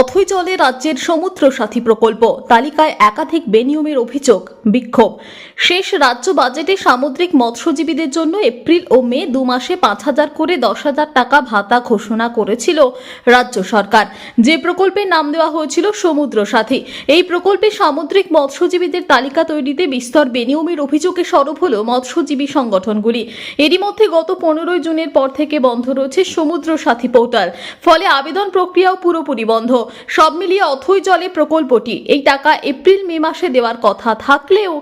অথৈ জলে রাজ্যের সমুদ্র সাথী প্রকল্প। তালিকায় একাধিক বেনিয়মের অভিযোগ, বিক্ষোভ। শেষ রাজ্য বাজেটে সামুদ্রিক মৎস্যজীবীদের জন্য এপ্রিল ও মে দু মাসে পাঁচ হাজার করে দশ হাজার টাকা ভাতা ঘোষণা করেছিল রাজ্য সরকার। যে প্রকল্পের নাম দেওয়া হয়েছিল সমুদ্র সাথী এই প্রকল্পে সামুদ্রিক মৎস্যজীবীদের তালিকা তৈরিতে বিস্তর বেনিয়মের অভিযোগে সরব হল মৎস্যজীবী সংগঠনগুলি। এরই মধ্যে গত পনেরোই জুনের পর থেকে বন্ধ রয়েছে সমুদ্র সাথী পোর্টাল। ফলে আবেদন প্রক্রিয়াও পুরোপুরি বন্ধ। সব মিলিয়ে অথই জলে প্রকল্পটি। এই টাকা এপ্রিল মে মাসে দেওয়ার কথা থাকলেও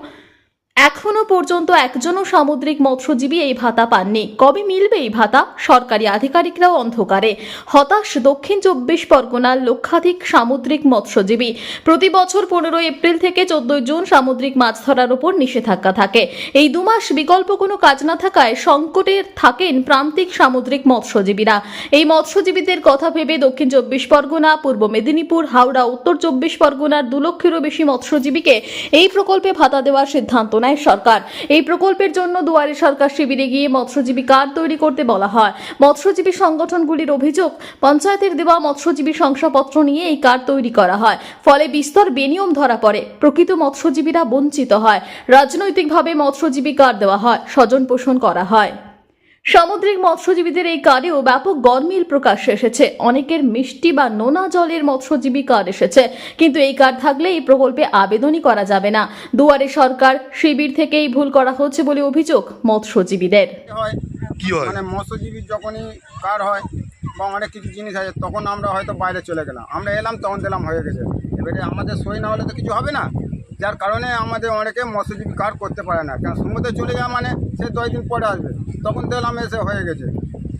এখনও পর্যন্ত একজনও সামুদ্রিক মৎস্যজীবী এই ভাতা পাননি। কবে মিলবে এই ভাতা? সরকারি আধিকারিকরাও অন্ধকারে। হতাশ দক্ষিণ চব্বিশ পরগনার লক্ষাধিক সামুদ্রিক মৎস্যজীবী। প্রতি বছর পনেরোই এপ্রিল থেকে চোদ্দই জুন সামুদ্রিক মাছ ধরার উপর নিষেধাজ্ঞা থাকে। এই দু মাস বিকল্প কোনো কাজ না থাকায় সংকটে থাকেন প্রান্তিক সামুদ্রিক মৎস্যজীবীরা। এই মৎস্যজীবীদের কথা ভেবে দক্ষিণ চব্বিশ পরগনা, পূর্ব মেদিনীপুর, হাওড়া, উত্তর চব্বিশ পরগনার দু লক্ষেরও বেশি মৎস্যজীবীকে এই প্রকল্পে ভাতা দেওয়ার সিদ্ধান্ত নেয় সরকার। এই প্রকল্পের জন্য দুয়ারে সরকার শিবিরে গিয়ে মৎস্যজীবী কার্ড তৈরি করতে বলা হয়। মৎস্যজীবী সংগঠনগুলির অভিযোগ, পঞ্চায়েতের দেওয়া মৎস্যজীবী শংসাপত্র নিয়ে এই কার্ড তৈরি করা হয়। ফলে বিস্তর বেনিয়ম ধরা পড়ে। প্রকৃত মৎস্যজীবীরা বঞ্চিত হয়। রাজনৈতিকভাবে মৎস্যজীবী কার্ড দেওয়া হয়। স্বজন পোষণ করা হয়। সামুদ্রিক মৎস্যজীবীদের এই কার্ডেও ব্যাপক গরমিল প্রকাশ্যে এসেছে। অনেকের মিষ্টি বা নোনা জলের মৎস্যজীবী কার্ড এসেছে। কিন্তু এই কার্ড থাকলে এই প্রকল্পে আবেদনই করা যাবে না। দুয়ারে সরকার শিবির থেকেই ভুল করা হচ্ছে বলে অভিযোগ মৎস্যজীবীদের। হয় কি হয়? মানে মৎস্যজীবীর যখনই কার হয় বা অনেক কিছু জিনিস আছে তখন আমরা হয়তো বাইরে চলে গেলাম। আমরা এলাম তখন দিলাম হয়ে গেছে। এবারে আমাদের সই না হলে তো কিছু হবে না। যার কারণে আমাদের অনেকে মৎস্যজীবী কার্ড করতে পারে না। কারণ সমুদ্রে চলে যাওয়া মানে সে দশ দিন পরে আসবে। তখন দেখলাম এসে হয়ে গেছে।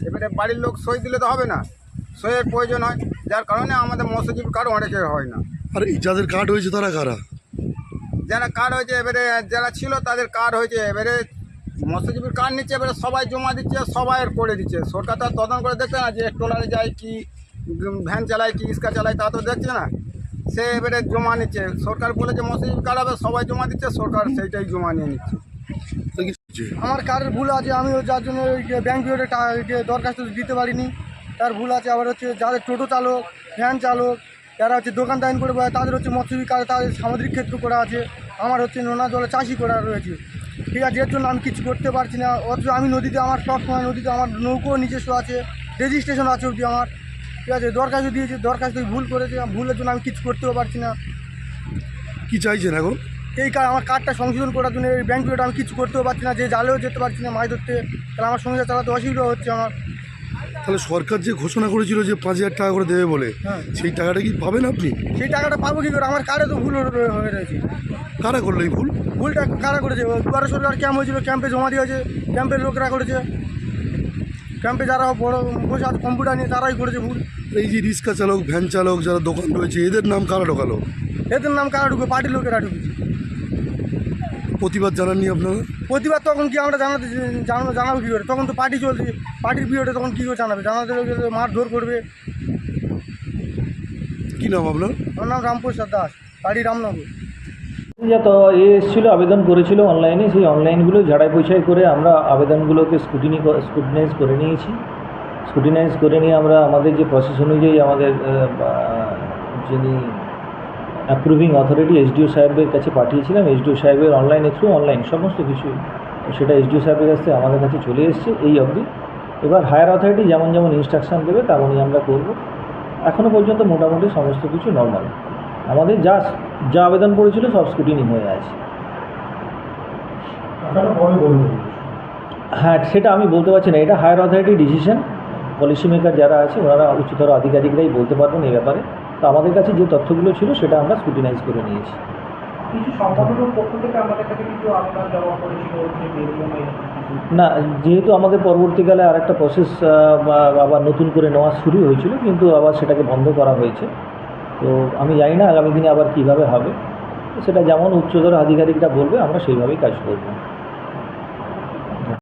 এবারে বাড়ির লোক সই দিলে তো হবে না। সইয়ের প্রয়োজন হয়। যার কারণে আমাদের মৎস্যজীবী কার্ড অনেকের হয় না। আর যাদের কার্ড হয়েছে তারা কারা? যারা কার্ড হয়েছে এবারে যারা ছিল তাদের কার্ড হয়েছে। এবারে মৎস্যজীবীর কার্ড নিচ্ছে এবারে সবাই জমা দিচ্ছে সবাই করে দিচ্ছে। সরকার তো তদন্ত করে দেখছে না যে ট্রলারে যায় কি ভ্যান চালায় কি রিক্সা চালায় তা তো দেখছে না। সে এবারে জমা নিচ্ছে। সরকার বলেছে কার্ড হবে সবাই জমা দিচ্ছে সরকার সেইটাই জমা নিয়ে নিচ্ছে? আমার কারের ভুল আছে আমি যার জন্য ওই যে ব্যাংক পিরিয়ডে দরখাস্ত দিতে পারিনি তার ভুল আছে। আবার হচ্ছে যাদের টোটো চালক ভ্যান চালক যারা হচ্ছে দোকান দাইন করে তাদের হচ্ছে মৎস্যজীবী কার্ড তাদের সামুদ্রিক ক্ষেত্র করা আছে। আমার হচ্ছে নোনা জলে চাষি করা রয়েছে। ঠিক আছে এর জন্য আমি কিছু করতে পারছি না। অথচ আমি নদীতে আমার সব সময় নদীতে আমার নৌকো নিজস্ব আছে রেজিস্ট্রেশন আছে অবধি আমার। ঠিক আছে দরখাস্ত দিয়েছি দরখাস্ত ভুল করেছে ভুলের জন্য আমি কিছু করতেও পারছি না। কি চাইছেন এখন? এই কার আমার কার্ডটা সংশোধন করার জন্য এই ব্যাংক পিরিয়ড আমি কিছু করতেও পারছি না যে জালেও যেতে পারছি না মাছ ধরতে। তাহলে আমার সংসার চালাতে অসুবিধা হচ্ছে আমার। তাহলে সরকার যে ঘোষণা করেছিল যে পাঁচ হাজার টাকা করে দেবে বলে হ্যাঁ। সেই টাকাটা কি পাবেন আপনি? সেই টাকাটা পাবো কি করে? আমার কার্ডে তো ভুল হয়ে হয়ে রয়েছে। কারা করল এই ভুল? ভুলটা কারা করেছে? দুয়ারে সরকার ক্যাম্প হয়েছিল ক্যাম্পে জমা দিয়েছে ক্যাম্পের লোকরা করেছে। ক্যাম্পে যারা বড় বসে আছে কম্পিউটার নিয়ে তারাই করেছে ভুল। এই যে রিক্সা চালক ভ্যান চালক যারা দোকান রয়েছে এদের নাম কারা ঢোকালো? এদের নাম কারা ঢুকে পার্টির লোকেরা ঢুকেছে। প্রতিবাদ জানাননি আপনারা? প্রতিবাদ তখন কি আমরা জানাতে জানাব জানাব কী করে? তখন তো পার্টি চলছে। পার্টির পিরিয়ডে তখন কী করে জানাবে? জানাতে মারধর করবে। কী নাম আপনার? আমার নাম রামপ্রসাদ দাস বাড়ি রামনগর। তো এ এসেছিল, আবেদন করেছিল অনলাইনে সেই অনলাইনগুলো ঝাড়াই পয়সাই করে আমরা আবেদনগুলোকে স্কুটিনি স্কুটিনাইজ করে নিয়েছি। স্কুটিনাইজ করে নিয়ে আমরা আমাদের যে প্রসেস অনুযায়ী আমাদের যিনি অ্যাপ্রুভিং অথরিটি এসডিও সাহেবের কাছে পাঠিয়েছিলাম। এসডিও সাহেবের অনলাইনে থ্রু অনলাইন সমস্ত কিছু সেটা এসডিও সাহেবের কাছ আমাদের কাছে চলে এসছে এই অবধি। এবার হায়ার অথরিটি যেমন যেমন ইনস্ট্রাকশন দেবে, তেমনই আমরা করব। এখনও পর্যন্ত মোটামুটি সমস্ত কিছু নর্মাল আমাদের যা যা আবেদন করেছিল সব স্কুটিনি হয়ে আছে। হ্যাঁ সেটা আমি বলতে পারছি না। এটা higher authority decision policy maker যারা আছে ওনারা উচ্চতর আধিকারিকরাই বলতে পারবেন এই ব্যাপারে। তো আমাদের কাছে যে তথ্যগুলো ছিল সেটা আমরা স্কুটিনাইজ করে নিয়েছি। না যেহেতু আমাদের পরবর্তীকালে আর একটা প্রসেস আবার নতুন করে নেওয়া শুরু হয়েছিল কিন্তু আবার সেটাকে বন্ধ করা হয়েছে। তো আমি জানি না আগামী দিনে আবার কীভাবে হবে। সেটা যেমন উচ্চতর আধিকারিকরা বলবে, আমরা সেইভাবেই কাজ করব।